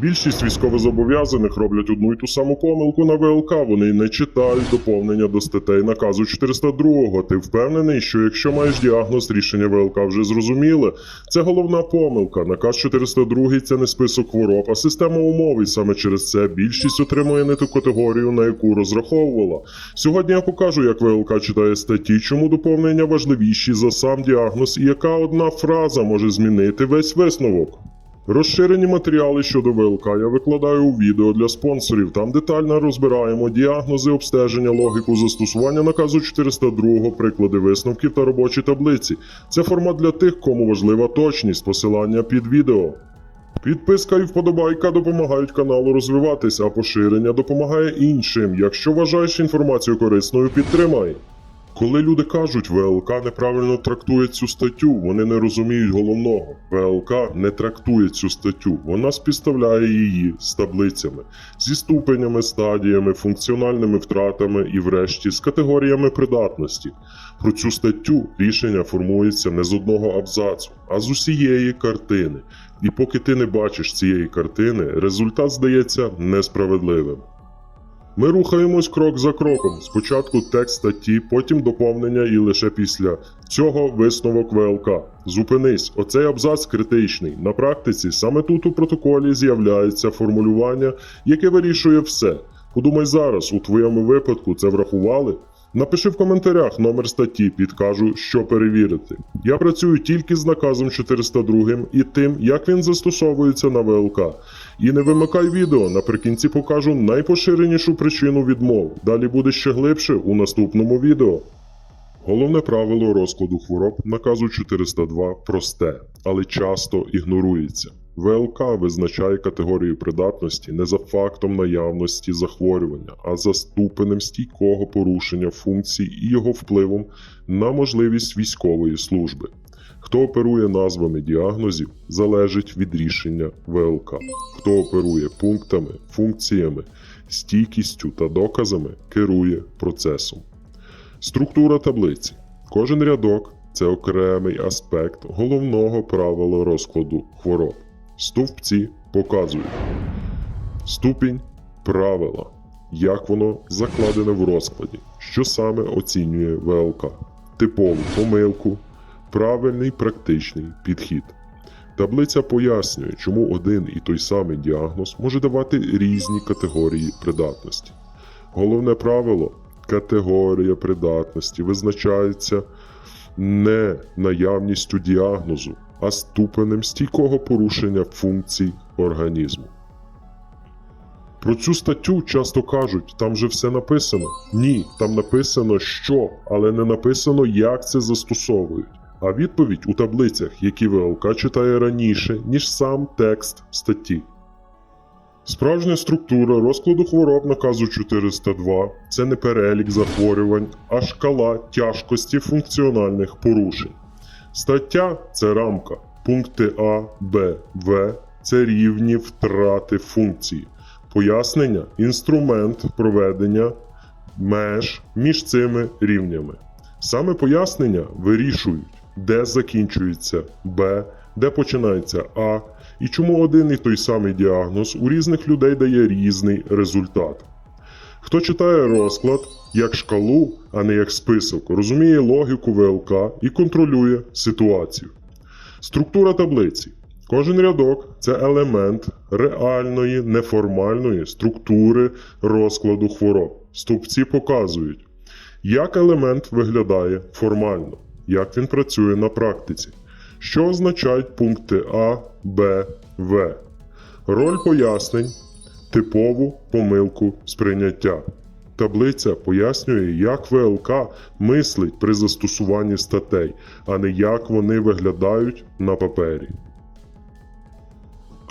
Більшість військовозобов'язаних роблять одну й ту саму помилку на ВЛК. Вони не читають доповнення до статей наказу 402. Ти впевнений, що якщо маєш діагноз, рішення ВЛК вже зрозуміле. Це головна помилка. Наказ 402 – це не список хвороб, а система умов. І саме через це більшість отримує не ту категорію, на яку розраховувала. Сьогодні я покажу, як ВЛК читає статті, чому доповнення важливіші за сам діагноз, і яка одна фраза може змінити весь висновок. Розширені матеріали щодо ВЛК я викладаю у відео для спонсорів. Там детально розбираємо діагнози, обстеження, логіку застосування наказу 402, приклади висновків та робочі таблиці. Це формат для тих, кому важлива точність, посилання під відео. Підписка і вподобайка допомагають каналу розвиватися, а поширення допомагає іншим. Якщо вважаєш інформацію корисною, підтримай. Коли люди кажуть, ВЛК неправильно трактує цю статтю, вони не розуміють головного. ВЛК не трактує цю статтю, вона співставляє її з таблицями, зі ступенями, стадіями, функціональними втратами і, врешті, з категоріями придатності. Про цю статтю рішення формується не з одного абзацу, а з усієї картини. І поки ти не бачиш цієї картини, результат здається несправедливим. Ми рухаємось крок за кроком. Спочатку текст статті, потім доповнення і лише після цього висновок ВЛК. Зупинись, оцей абзац критичний. На практиці саме тут у протоколі з'являється формулювання, яке вирішує все. Подумай зараз, у твоєму випадку це врахували? Напиши в коментарях номер статті, підкажу, що перевірити. Я працюю тільки з наказом 402 і тим, як він застосовується на ВЛК. І не вимикай відео, наприкінці покажу найпоширенішу причину відмов. Далі буде ще глибше у наступному відео. Головне правило розкладу хвороб наказу 402 просте, але часто ігнорується. ВЛК визначає категорію придатності не за фактом наявності захворювання, а за ступенем стійкого порушення функцій і його впливом на можливість військової служби. Хто оперує назвами діагнозів, залежить від рішення ВЛК. Хто оперує пунктами, функціями, стійкістю та доказами, керує процесом. Структура таблиці. Кожен рядок це окремий аспект головного правила розкладу хвороб. Стовпці показують. Ступінь правила, як воно закладене в розкладі, що саме оцінює ВЛК, типову помилку, правильний практичний підхід. Таблиця пояснює, чому один і той самий діагноз може давати різні категорії придатності. Головне правило категорія придатності визначається не наявністю діагнозу, а ступенем стійкого порушення функцій організму. Про цю статтю часто кажуть, там же все написано. Ні, там написано що, але не написано, як це застосовують. А відповідь у таблицях, які ВЛК читає раніше, ніж сам текст статті. Справжня структура розкладу хвороб наказу 402 це не перелік захворювань, а шкала тяжкості функціональних порушень. Стаття це рамка. Пункти А, Б, В це рівні втрати функції. Пояснення інструмент проведення меж між цими рівнями. Саме пояснення вирішують, де закінчується Б, де починається А, і чому один і той самий діагноз у різних людей дає різний результат. Хто читає розклад як шкалу, а не як список, розуміє логіку ВЛК і контролює ситуацію. Структура таблиці. Кожен рядок це елемент реальної неформальної структури розкладу хвороб. Стовпці показують, як елемент виглядає формально, як він працює на практиці, що означають пункти А, Б, В. Роль пояснень, типову помилку сприйняття. Таблиця пояснює, як ВЛК мислить при застосуванні статей, а не як вони виглядають на папері.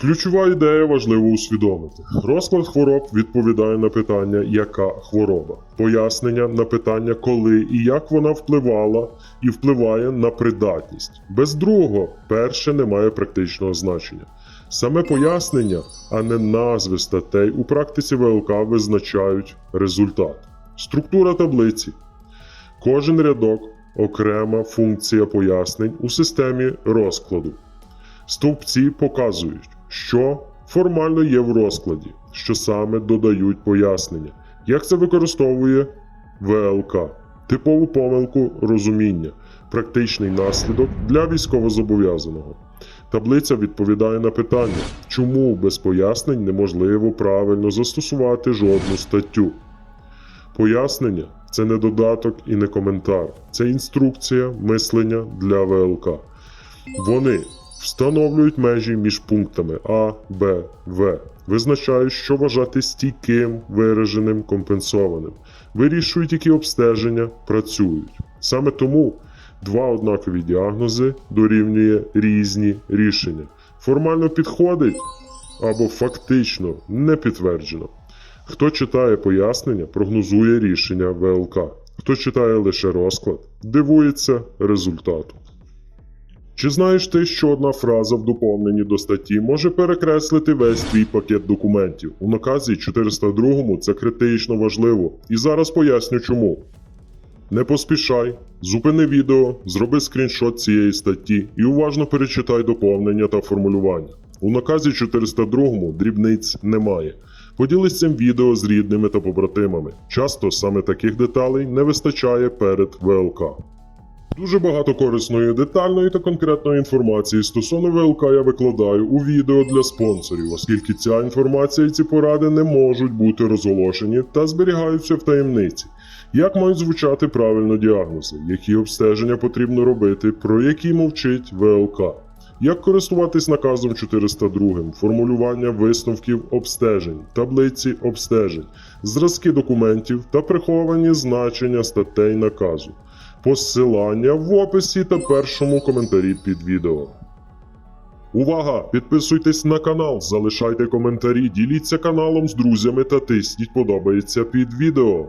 Ключова ідея важливо усвідомити. Розклад хвороб відповідає на питання, яка хвороба, пояснення на питання, коли і як вона впливала і впливає на придатність. Без другого перше не має практичного значення. Саме пояснення, а не назви статей у практиці ВЛК визначають результат. Структура таблиці. Кожен рядок окрема функція пояснень у системі розкладу. Стовпці показують, що, формально є в розкладі, що саме додають пояснення, як це використовує ВЛК, типову помилку розуміння, практичний наслідок для військовозобов'язаного. Таблиця відповідає на питання, чому без пояснень неможливо правильно застосувати жодну статтю. Пояснення це не додаток і не коментар, це інструкція мислення для ВЛК. Вони встановлюють межі між пунктами А, Б, В, визначають, що вважати стійким, вираженим, компенсованим, вирішують, які обстеження працюють. Саме тому два однакові діагнози дорівнює різні рішення. Формально підходить або фактично не підтверджено. Хто читає пояснення, прогнозує рішення ВЛК. Хто читає лише розклад, дивується результату. Чи знаєш ти, що одна фраза в доповненні до статті може перекреслити весь твій пакет документів? У наказі 402 це критично важливо. І зараз поясню чому. Не поспішай, зупини відео, зроби скріншот цієї статті і уважно перечитай доповнення та формулювання. У наказі 402 дрібниць немає. Поділись цим відео з рідними та побратимами. Часто саме таких деталей не вистачає перед ВЛК. Дуже багато корисної, детальної та конкретної інформації стосовно ВЛК я викладаю у відео для спонсорів, оскільки ця інформація і ці поради не можуть бути розголошені та зберігаються в таємниці. Як мають звучати правильно діагнози, які обстеження потрібно робити, про які мовчить ВЛК, як користуватись наказом 402, формулювання висновків обстежень, таблиці обстежень, зразки документів та приховані значення статей наказу. Посилання в описі та першому коментарі під відео. Увага! Підписуйтесь на канал, залишайте коментарі, діліться каналом з друзями та тисніть подобається під відео.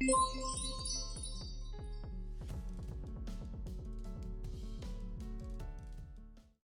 嗯。